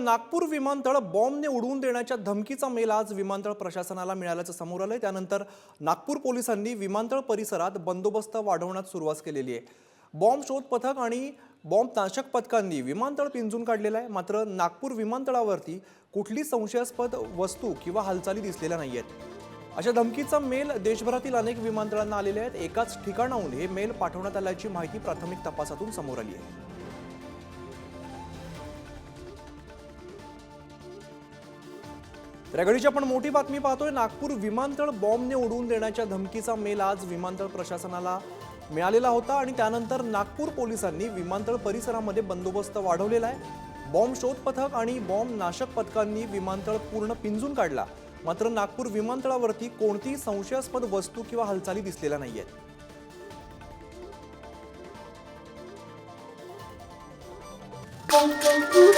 नागपूर विमानतळ बॉम्बने उडवून देण्याच्या धमकीचा मेल आज विमानतळ प्रशासनाला मिळाल्याचं समोर आलंय. त्यानंतर नागपूर पोलिसांनी विमानतळ परिसरात बंदोबस्त वाढवण्यात सुरुवात केलेली आहे. बॉम्ब शोध पथक आणि बॉम्ब नाशक पथकांनी विमानतळ पिंजून काढलेलं आहे. मात्र नागपूर विमानतळावरती कुठली संशयास्पद वस्तू किंवा हालचाली दिसलेल्या नाही आहेत अशा धमकीचा मेल देशभरातील अनेक विमानतळांना आलेले आहेत. एकाच ठिकाणाहून हे मेल पाठवण्यात आल्याची माहिती प्राथमिक तपासातून समोर आली आहे. रगडीची आपण मोठी बातमी पाहतोय. नागपूर विमानतळ बॉम्बने उडवून देण्याच्या धमकीचा मेल आज विमानतळ प्रशासनाला मिळालेला होता आणि त्यानंतर नागपूर पोलिसांनी विमानतळ परिसरामध्ये बंदोबस्त वाढवलेला आहे. बॉम्ब शोध पथक आणि बॉम्ब नाशक पथकांनी विमानतळ पूर्ण पिंजून काढला. मात्र नागपूर विमानतळावरती कोणतीही संशयास्पद वस्तू किंवा हालचाली दिसलेल्या नाही आहेत Thank you.